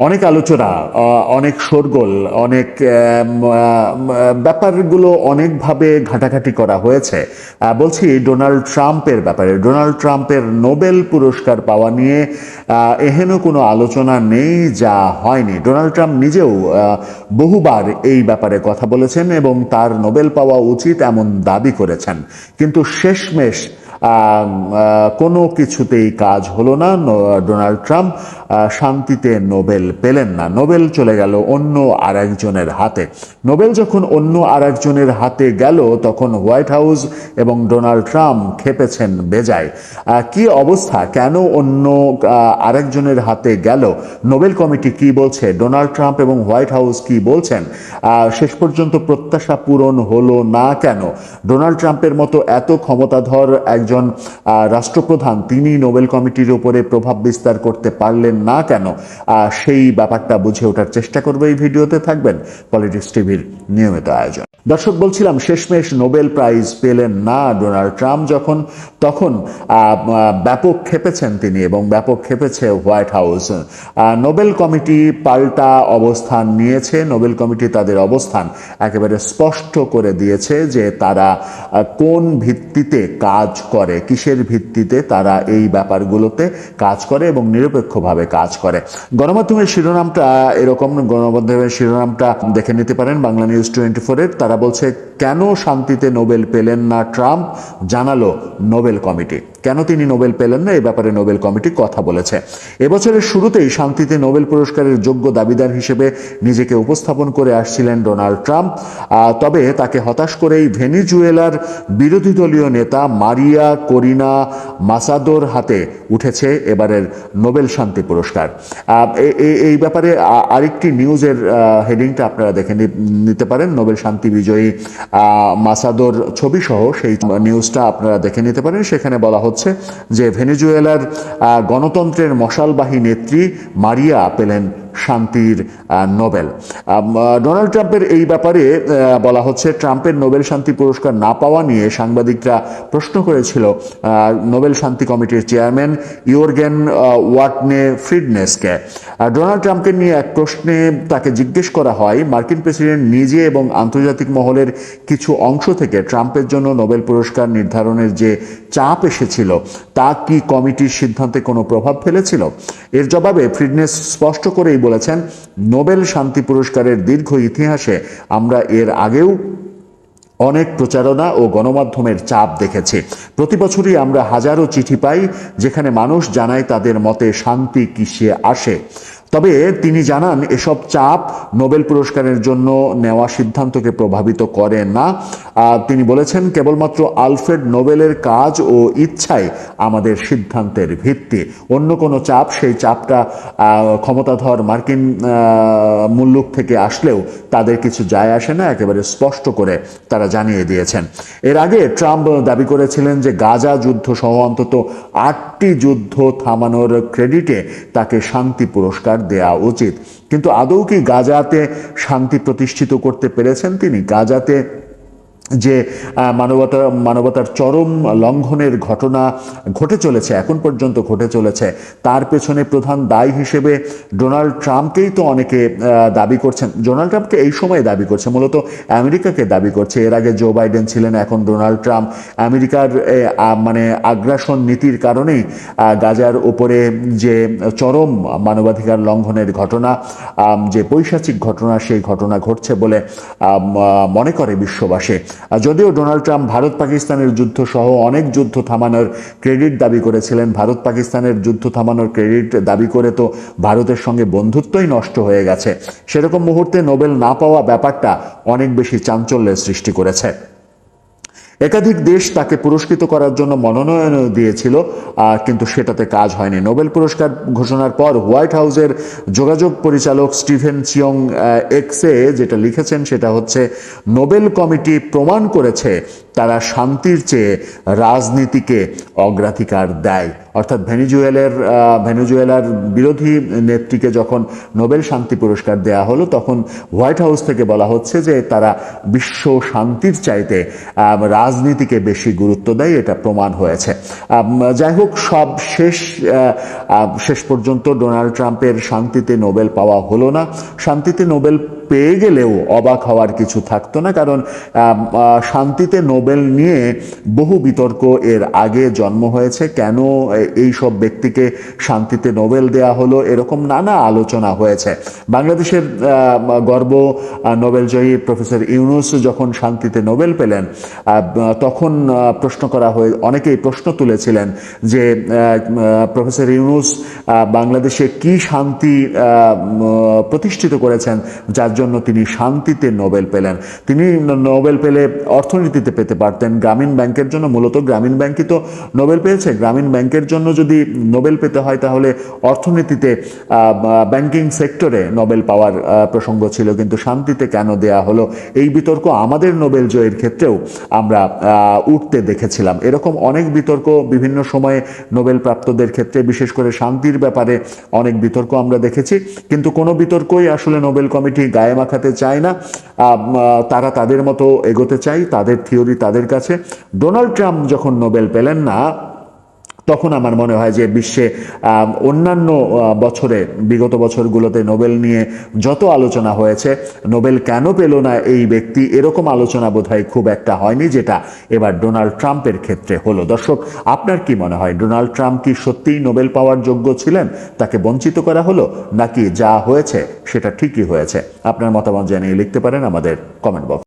অনেক আলোচনা অনেক শোরগোল, অনেক ব্যাপারগুলো অনেকভাবে ঘাটাঘাটি করা হয়েছে। বলছি ডোনাল্ড ট্রাম্পের ব্যাপারে। ডোনাল্ড ট্রাম্পের নোবেল পুরস্কার পাওয়া নিয়ে এহেন কোনো আলোচনা নেই যা হয়নি। ডোনাল্ড ট্রাম্প নিজেও বহুবার এই ব্যাপারে কথা বলেছেন এবং তার নোবেল পাওয়া উচিত এমন দাবি করেছেন। কিন্তু শেষমেশ কোনো কিছুতেই কাজ হলো না। ডোনাল্ড ট্রাম্প শান্তিতে নোবেল পেলেন না। নোবেল চলে গেল অন্য আর একজনের হাতে। নোবেল যখন অন্য আর একজনের হাতে গেল, তখন হোয়াইট হাউস এবং ডোনাল্ড ট্রাম্প খেপেছেন বেজায়। কি অবস্থা? কেন অন্য আরেকজনের হাতে গেল? নোবেল কমিটি কি বলছে? ডোনাল্ড ট্রাম্প এবং হোয়াইট হাউস কি বলছেন? শেষ পর্যন্ত প্রত্যাশা পূরণ হলো না কেন? ডোনাল্ড ট্রাম্পের মতো এত ক্ষমতাধর একজন আহ, রাষ্ট্রপ্রধান তিনি নোবেল কমিটির উপরে প্রভাব বিস্তার করতে পারলেন না কেন? সেই ব্যাপারটা বুঝে ওঠার চেষ্টা করবে এই ভিডিওতে থাকবেন পলিটিক্স টিভির নিয়মিত আয়োজন। দর্শক বলছিলাম শেষমেশ নোবেল প্রাইজ পেলেন না ডোনাল্ড ট্রাম্প যখন তখন ব্যাপক খেপেছেন তিনি এবং ব্যাপক খেপেছে হোয়াইট হাউস। নোবেল কমিটি পাল্টা অবস্থান নিয়েছে নোবেল কমিটি তাদের অবস্থান একেবারে স্পষ্ট করে দিয়েছে যে তারা কোন ভিত্তিতে কাজ করে কিসের ভিত্তিতে তারা এই ব্যাপারগুলোতে কাজ করে এবং নিরপেক্ষভাবে কাজ করে? গণমাধ্যমের শিরোনামটা এরকম, গণমাধ্যমের শিরোনামটা দেখে নিতে পারেন। বাংলা নিউজ টোয়েন্টি ফোরের তারা বলছে, কেন শান্তিতে নোবেল পেলেন না ট্রাম্প? জানালো নোবেল কমিটি। কেন তিনি নোবেল পেলেন না? এই ব্যাপারে নোবেল কমিটি কথা বলেছে। এবছরের শুরুতেই শান্তিতে নোবেল পুরস্কারের যোগ্য দাবিদার হিসেবে নিজেকে উপস্থাপন করে আসছিলেন ডোনাল্ড ট্রাম্প। তবে তাকে হতাশ করেই ভেনিজুয়েলার বিরোধী দলীয় নেতা মারিয়া করিনা মাসাদোর হাতে উঠেছে এবারের নোবেল শান্তি পুরস্কার। এই ব্যাপারে আরেকটি নিউজের হেডিংটা আপনারা দেখে নিতে পারেন। নোবেল শান্তি বিজয়ী মাসাদোর ছবি সহ সেই নিউজটা আপনারা দেখে নিতে পারেন। সেখানে বলা হচ্ছে যে, ভেনেজুয়েলার গণতন্ত্রের মশালবাহী নেত্রী মারিয়া পেলেন শান্তির নোবেল। ডোনাল্ড ট্রাম্পের এই ব্যাপারে বলা হচ্ছে ট্রাম্পের নোবেল শান্তি পুরস্কার না পাওয়া নিয়ে সাংবাদিকরা প্রশ্ন করেছিল নোবেল শান্তি কমিটির চেয়ারম্যান ইয়োর্গেন ওয়াটনে ফ্রিডনেসকে। ডোনাল্ড ট্রাম্পকে নিয়ে এক প্রশ্নে তাকে জিজ্ঞেস করা হয়, মার্কিন প্রেসিডেন্ট নিজে এবং আন্তর্জাতিক মহলের কিছু অংশ থেকে ট্রাম্পের জন্য নোবেল পুরস্কার নির্ধারণের যে চাপ এসেছিল, তা কি কমিটির সিদ্ধান্তে কোনো প্রভাব ফেলেছিল? এর জবাবে ফ্রিডনেস স্পষ্ট করেই বলেছেন, নোবেল শান্তি পুরস্কারের দীর্ঘ ইতিহাসে আমরা এর আগেও অনেক প্রচারণা ও গণমাধ্যমের চাপ দেখেছি। প্রতি বছরই আমরা হাজারো চিঠি পাই, যেখানে মানুষ জানায় তাদের মতে শান্তি কিসে আসে। তবে তিনি জানান, এসব চাপ নোবেল পুরস্কারের জন্য নেওয়া সিদ্ধান্তকে প্রভাবিত করে না। তিনি বলেছেন, কেবলমাত্র আলফ্রেড নোবেলের কাজ ও ইচ্ছাই আমাদের সিদ্ধান্তের ভিত্তি। অন্য কোনো চাপ সেই চাপটা ক্ষমতাধর মার্কিন মুল্লুক থেকে আসলেও তাদের কিছু যায় আসে না, একেবারে স্পষ্ট করে তারা জানিয়ে দিয়েছেন। এর আগে ট্রাম্প দাবি করেছিলেন যে গাজা যুদ্ধ সহ অন্তত আটটি যুদ্ধ থামানোর ক্রেডিটে তাকে শান্তি পুরস্কার দেয়া উচিত। কিন্তু আদৌ কি গাজাতে শান্তি প্রতিষ্ঠিত করতে পেরেছেন তিনি? গাজাতে যে মানবতা, মানবতার চরম লঙ্ঘনের ঘটনা ঘটে চলেছে, এখন পর্যন্ত ঘটে চলেছে। তার পেছনে প্রধান দায় হিসেবে ডোনাল্ড ট্রাম্পকেই তো অনেকে দাবি করছেন। ডোনাল্ড ট্রাম্পকে এই সময় দাবি করছে, মূলত আমেরিকাকে দাবি করছে। এর আগে জো বাইডেন ছিলেন, এখন ডোনাল্ড ট্রাম্প। আমেরিকার মানে আগ্রাসন নীতির কারণেই গাজার উপরে যে চরম মানবাধিকার লঙ্ঘনের ঘটনা যে পৈশাচিক ঘটনা, সেই ঘটনা ঘটছে বলে মনে করে বিশ্ববাসী। যদিও ডোনাল্ড ট্রাম্প ভারত পাকিস্তানের যুদ্ধ সহ অনেক যুদ্ধ থামানোর ক্রেডিট দাবি করেছিলেন, ভারত পাকিস্তানের যুদ্ধ থামানোর ক্রেডিট দাবি করে তো ভারতের সঙ্গে বন্ধুত্বই নষ্ট হয়ে গেছে। সেরকম মুহূর্তে নোবেল না পাওয়া ব্যাপারটা অনেক বেশি চাঞ্চল্যের সৃষ্টি করেছে। একাধিক দেশ তাকে পুরস্কৃত করার জন্য মনোনয়ন দিয়েছিল কিন্তু সেটাতে কাজ হয়নি। নোবেল পুরস্কার ঘোষণার পর হোয়াইট হাউসের যোগাযোগ পরিচালক স্টিভেন চিয়ং এক্সে যেটা লিখেছেন সেটা হচ্ছে, নোবেল কমিটি প্রমাণ করেছে তারা শান্তির চেয়ে রাজনীতিকে অগ্রাধিকার দেয়। অর্থাৎ ভেনিজুয়েলের ভেনিজুয়েলার বিরোধী নেত্রীকে যখন নোবেল শান্তি পুরস্কার দেয়া হলো, তখন হোয়াইট হাউস থেকে বলা হচ্ছে যে তারা বিশ্ব শান্তির চাইতে রাজনীতিকে বেশি গুরুত্ব দেয়, এটা প্রমাণ হয়েছে। যাই হোক, সব শেষ শেষ পর্যন্ত ডোনাল্ড ট্রাম্পের শান্তিতে নোবেল পাওয়া হলো না। শান্তিতে নোবেল পেয়ে গেলেও অবাক হওয়ার কিছু থাকতো না কারণ শান্তিতে নোবেল নিয়ে বহু বিতর্ক এর আগে জন্ম হয়েছে। কেন এই সব ব্যক্তিকে শান্তিতে নোবেল দেয়া হলো এরকম নানা আলোচনা হয়েছে। বাংলাদেশের গর্ব আহ, নোবেলজয়ী প্রফেসর ইউনুস যখন শান্তিতে নোবেল পেলেন তখন প্রশ্ন করা হয়ে অনেকেই প্রশ্ন তুলেছিলেন যে প্রফেসর ইউনুস বাংলাদেশে কি শান্তি প্রতিষ্ঠিত করেছেন যার জন্য তিনি শান্তিতে নোবেল পেলেন। তিনি নোবেল পেলে অর্থনীতিতে পেতে পারতেন। গ্রামীণ ব্যাংকের জন্য মূলত গ্রামীণ ব্যাংকই তো নোবেল পেয়েছে। গ্রামীণ ব্যাংকের জন্য যদি নোবেল পেতে হয়, তাহলে অর্থনীতিতে ব্যাংকিং সেক্টরে নোবেল পাওয়ার প্রসঙ্গ ছিল। কিন্তু শান্তিতে কেন দেয়া হলো? এই বিতর্ক আমাদের নোবেল জয়ের ক্ষেত্রেও আমরা উঠতে দেখেছিলাম। এরকম অনেক বিতর্ক বিভিন্ন সময়ে নোবেল প্রাপ্তদের ক্ষেত্রে, বিশেষ করে শান্তির ব্যাপারে অনেক বিতর্ক আমরা দেখেছি। কিন্তু কোনো বিতর্কই আসলে নোবেল কমিটি গায়ে মাখাতে চায় না। তারা তাদের মতো এগোতে চায় তাদের থিওরি তাদের কাছে। ডোনাল্ড ট্রাম্প যখন নোবেল পেলেন না তখন আমার মনে হয় যে বিশ্বে অন্যান্য বছরে, বিগত বছরগুলোতে নোবেল নিয়ে যত আলোচনা হয়েছে, নোবেল কেন পেল না এই ব্যক্তি, এরকম আলোচনা বোধহয় খুব একটা হয়নি যেটা এবার ডোনাল্ড ট্রাম্পের ক্ষেত্রে হলো। দর্শক, আপনার কি মনে হয়, ডোনাল্ড ট্রাম্প কি সত্যিই নোবেল পাওয়ার যোগ্য ছিলেন? তাকে বঞ্চিত করা হলো নাকি যা হয়েছে সেটা ঠিকই হয়েছে? আপনার মতামত জানিয়ে লিখতে পারেন আমাদের কমেন্ট বক্স